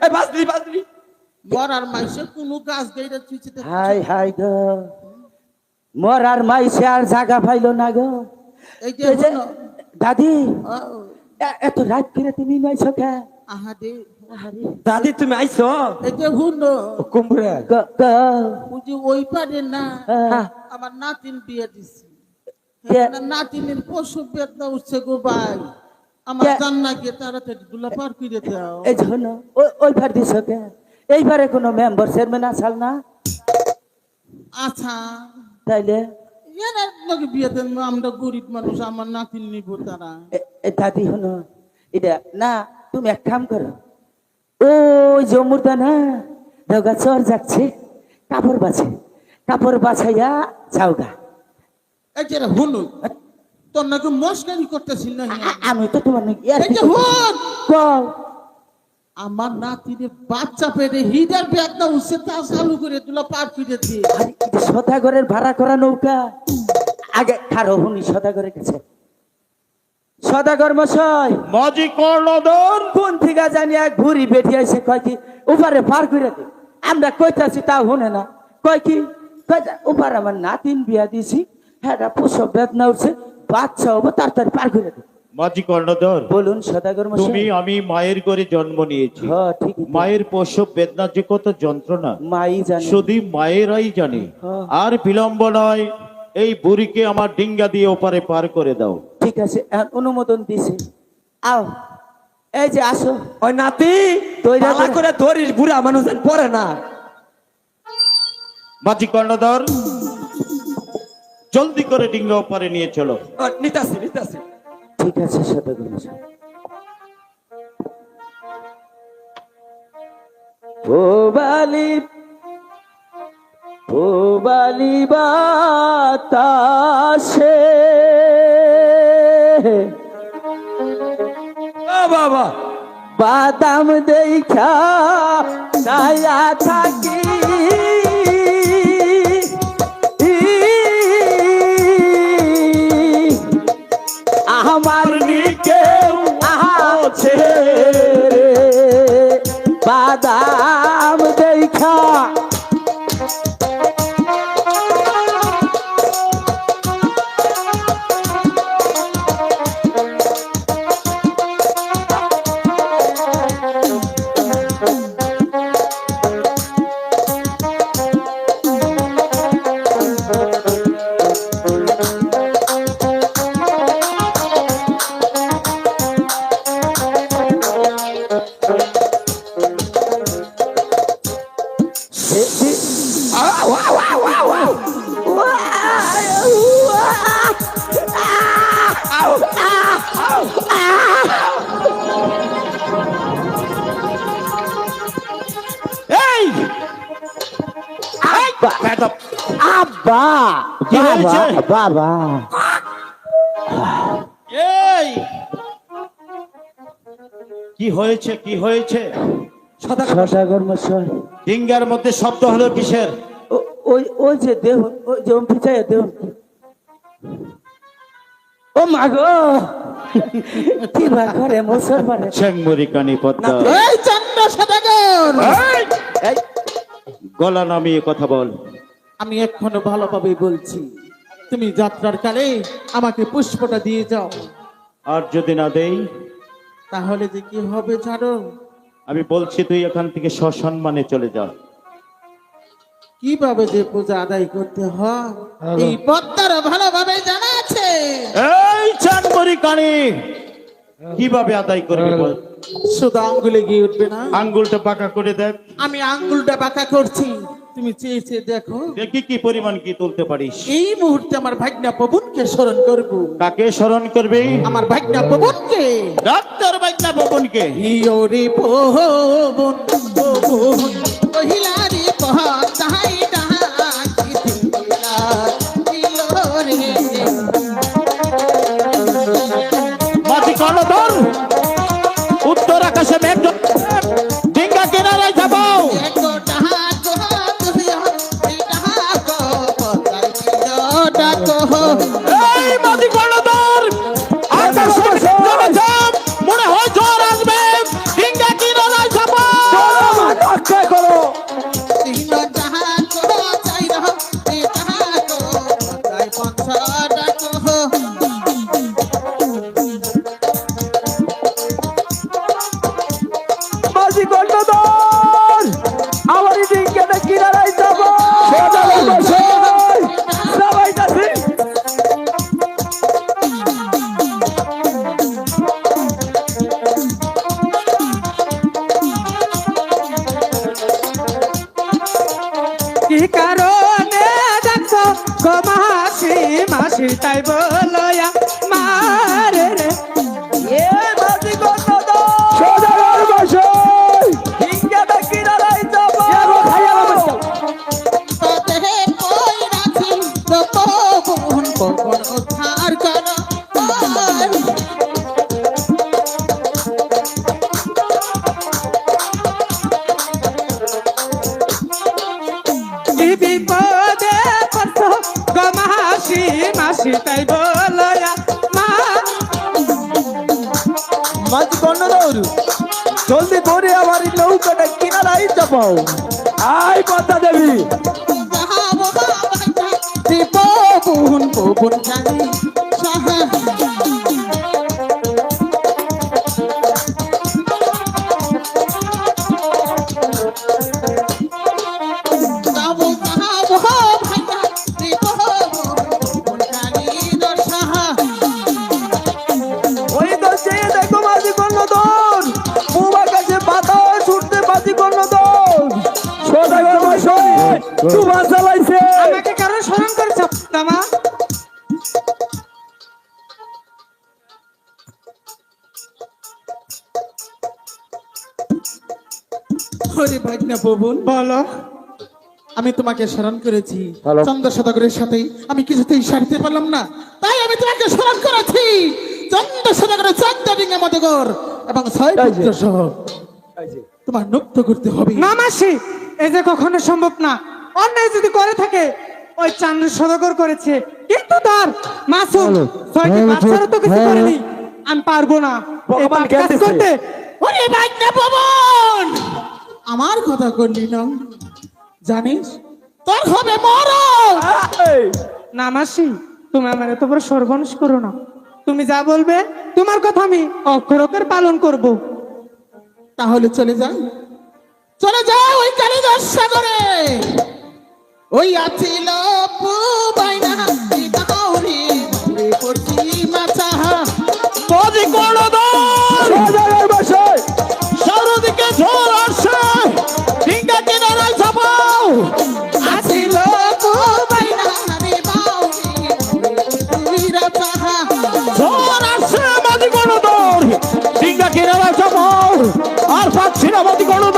এই বাজলি বাজলি। মরার মাইসে কোনো গাছ গাইরা চুইছে হাই হাই গো। মরার মাইসে আর জায়গা পাইলো না গো। এই যে দাদি এত রাত করে তুমি নাইছো কে? আহা দাদি তুমি আইছো? এই যে হুনো। কুমড়া গ- ওই পারে না। আমার নাতিন বিয়ে দিছি। নাতিনের পশু বেদনা উঠছে গো ভাই। আমার কে? তাড়াতাড়ি গুলা পার করে দাও এই ওই- ওই ভার দিছ কে? এইবারে কোনো মেম্বার চেয়ারম্যান আসাল না? আচ্ছা। তাইলে? এরা লোকে বিয়ে দেন আমরা গরিব মানুষ আমার নাতিন নিব তারা। এ- এ দাদি হলো এটা না তুমি এক কাম করো। ওই জমুরদা না দেওগা চর যাচ্ছে কাপড় বাছে কাপড় বাছাইয়া যাওগা। এই যে হুনু তোর নাকি মস্কারি করতেছিল না আমি তো তোমার নাকি হুন! আমার নাতিনে বাচ্চা পেটে হিটার বেদনা উঠছে তা চালু করে তুলা পার করে দিয়ে সদাগরের ভাড়া করা নৌকা। আগে খারো হুনি সদাগরের কাছে সদাগর মশাই মাঝি কর্ণধর। কোন থেকে জানি এক ঘুরি বেটি আইসে কয় কি উপারে পার করে দে। আমরা কইতাছি তা শুনে না। কয় কি কয় যে, উপার আমার নাতিন বিয়া দিছি হ্যাঁ প্রসব বেদনা উঠছে বাচ্চা হব তাড়াতাড়ি পার করে দে। মাঝি কর্ণধর বলুন সদাগর তুমি আমি মায়ের ঘরে জন্ম নিয়েছি। হ্যাঁ ঠিক মায়ের প্রসব বেদনা যে কত যন্ত্রণা মাই জানে। শুধু মায়েরাই জানে। হ্যাঁ। আর বিলম্ব নয় এই বুড়িকে আমার ডিঙ্গা দিয়ে ওপারে পার করে দাও। ঠিক আছে অনুমোদন দিছে। আও এই যে আসো। ওই নাতি তৈরা পালা করে- করে ধরিস বুড়া মানুষ পড়ে না। মাঝি কর্ণধর জলদি করে ডিঙ্গা ওপারে নিয়ে চলো। ও, নিতাছি নিতাছি ঠিক আছে সদাগর মশাই পোবালি পোবালি বাতাসে। ও বাবা। বাদাম দেখা ছায়া থাকি। আমার আব্বা কি বাবা হয়েছে? বাবা এই কি হয়েছে কি হয়েছে? সদাগর মশাই। ডিঙ্গার মধ্যে শব্দ হলো কিসের? ওই ওই যে দেহুন ওই যে দেহুন ও মা গো! কি বা করে পারে চেংমুরি কানি পদ্মা। এই চন্দ্র সদাগর! গলা নামিয়ে কথা বল। আমি এখনও ভালোভাবে বলছি তুমি যাত্রার কালে আমাকে পুষ্পটা দিয়ে যাও। আর যদি না দেই? তাহলে যে কি হবে জানো? আমি বলছি তুই এখান থেকে সসম্মানে চলে যা। কীভাবে যে পূজা আদায় করতে হয় এই পদ্মার ভালোভাবে জানা আছে। এই চানমুরি কানি কীভাবে আদায় করবি বল? শুধু আঙ্গুলে গিয়ে উঠবে না। আঙ্গুলটা পাকা করে দেখ। আমি আঙ্গুলটা বাঁকা করছি। তুমি চেয়েছে চেয়ে দেখো দেখি কি পরিমাণ কি তুলতে পারিস? এই মুহূর্তে আমার ভাগ্না পবনকে স্মরণ করব। কাকে স্মরণ করবে? আমার ভাগ্না পবনকে ডাক্তার ভাগ্না পবনকে ইয়োরে পবন পবন কহিলা মাসি তাই বলয়া মারে রে এ মাঝি গো সদাগর বসাই মাঝি কর্ণধর জলদি করে আমার নৌকাটা কিনারাই চাপাও। আই পাতা দেবী। কবুন কবুন জানি। দেখো মাঝি কর্ণধর। তোমার বাতাস উঠতে মাঝি কর্ণধর। সদাগর বসাই তোমার চালাইছে। আমাকে কারণ স্মরণ করেছ তামা হরে ভাগ্না পবন বলো। আমি তোমাকে স্মরণ করেছি। চন্দ্র সদাগরের সাথে আমি কিছুতেই সারতে পারলাম না। তাই আমি তোমাকে স্মরণ করেছি। চন্দ্র সদাগরের চন্দ্র ডিঙ্গা মদগর এবং ছয় এই পুত্র সহ। তোমার মুক্ত করতে হবে। না মাসি এই যে কখনো সম্ভব না। অন্যায় যদি করে থাকে ওই চান্দ্র সদগর করেছে। কিন্তু মাসুম ছয়টি বাচ্চারও তো কিছু করেনি। আমি পারব না। ভগবান কাজ করতে। ওরে আমার কথা করলি না। জানিস? তোর হবে মরণ! না মাসি তুমি আমার এত বড় সর্বনাশ করো না। তুমি যা বলবে তোমার কথা আমি অক্ষর অক্ষর পালন করব। তাহলে চলে যাই চলে যা ওই কালিদাস সাগরে। ওই আছিল বাইনা করছি মাছাহা আসছে। ডিঙ্গা কিনারায় চাপাও হেরাবাদী গণ